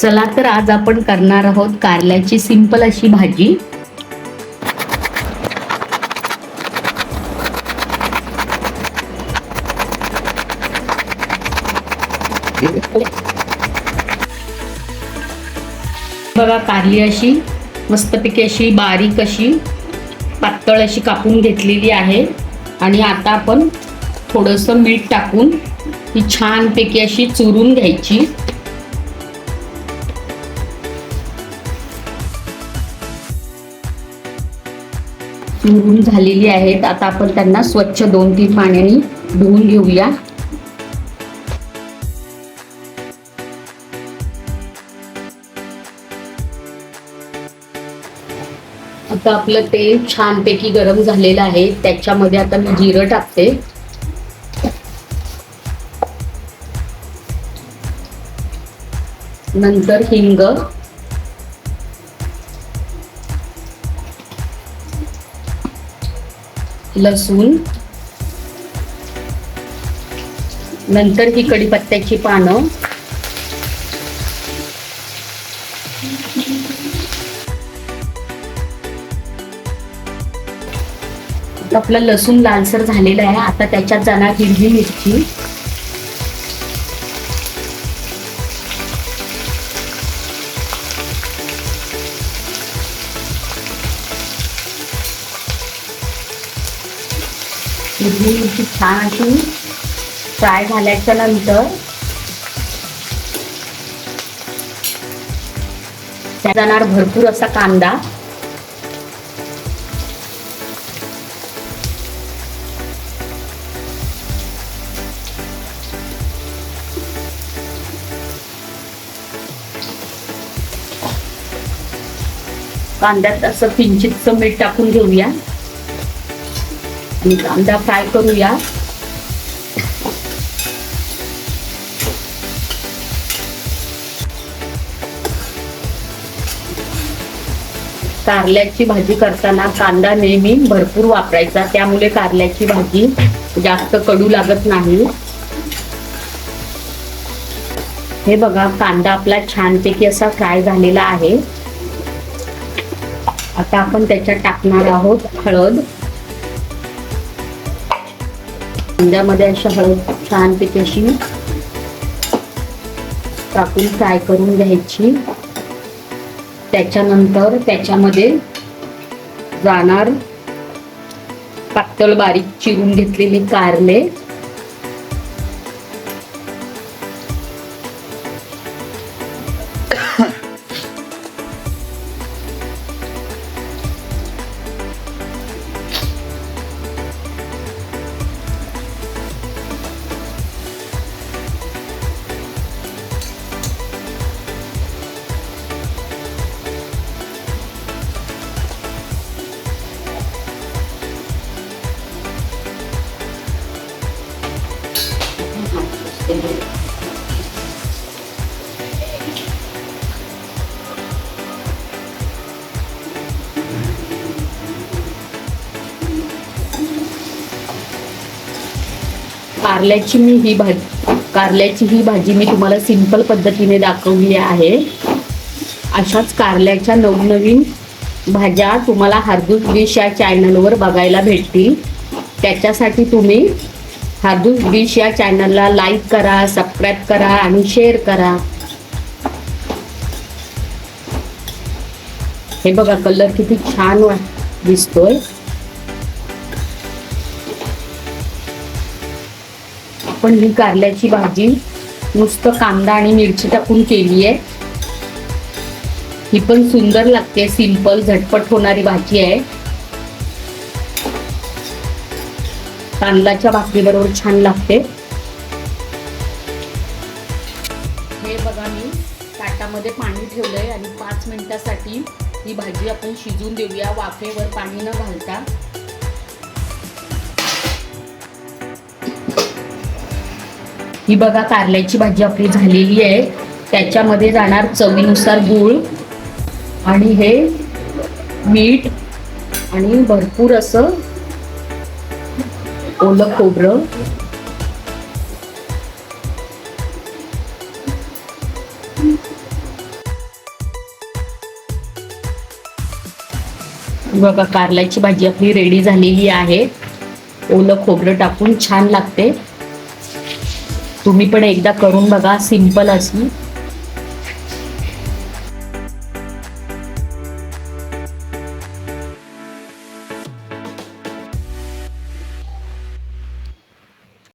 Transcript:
चला तर आज आपण करणार आहोत कारल्याची सिंपल अशी भाजी. बघा कारली अशी मस्तपैकी अशी बारीक अशी पातळ अशी कापून घेतलेली आहे. आणि आता आपण थोडंसं मीठ टाकून ही छानपैकी अशी चुरून घ्यायची. चुरून झालेली आहेत. आता आपण त्यांना स्वच्छ दोन तीन पाण्याने धुवून घेऊया. आता आपलं तेल छानपैकी गरम झालेलं आहे. त्याच्यामध्ये आता मी जिरं टाकते. नंतर हिंग. लसूण. नंतर ही कडीपत्त्याची पानं. आपलं लसूण लालसर झालेलं आहे. आता त्याच्यात जाणार हिरवी मिरची. इडली मिरची छान अशी फ्राय झाल्याच्यानंतर त्या जाणार भरपूर असा कांदा. कांद्यात असं किंचितचं मीठ टाकून घेऊया. कांदा फ्राय करूया. कारल्याची भाजी करताना कांदा नेहमी भरपूर वापरायचा त्यामुळे कारल्याची भाजी जास्त कडू लागत नाही. हे बघा कांदा आपला छानपैकी असा फ्राय झालेला आहे. आता आपण त्याच्यात टाकणार आहोत हळद. अंड्यामध्ये अशी हळद छानपैकी अशी टाकून फ्राय करून घ्यायची. त्याच्यानंतर त्याच्यामध्ये जाणार पातळ बारीक चिरून घेतलेले कारले. कारल्याची मी ही भाजी कारल्याची ही भाजी मी तुम्हाला सिंपल पद्धतीने दाखवली आहे. अशाच कारल्याच्या नवनवीन भाज्या तुम्हाला हार्दूस डिश या चॅनलवर बघायला भेटतील. त्याच्यासाठी तुम्ही हार्दूस डिश या चॅनलला लाईक करा सबस्क्राईब करा आणि शेअर करा. हे बघा कलर किती छान वा- दिसतोय. आपण ही कारल्याची भाजी नुसतं कांदा आणि मिरची टाकून केली आहे ही पण सुंदर लागते सिंपल झटपट होणारी भाजी आहे. तांदळाच्या भाकरी बरोबर छान लागते. हे बघा मी ताटामध्ये पाणी ठेवलंय आणि पाच मिनिटासाठी ही भाजी आपण शिजून देऊया. वाफेवर पाणी न घालता. ही बघा कारल्याची भाजी आपली झालेली आहे. त्याच्यामध्ये जाणार चवीनुसार गूळ आणि हे मीठ आणि भरपूर असं ओलं खोबरं. बघा कारल्याची भाजी आपली रेडी झालेली आहे. ओलं खोबरं टाकून छान लागते. तुम्ही पण एकदा करून बघा सिंपल अशी.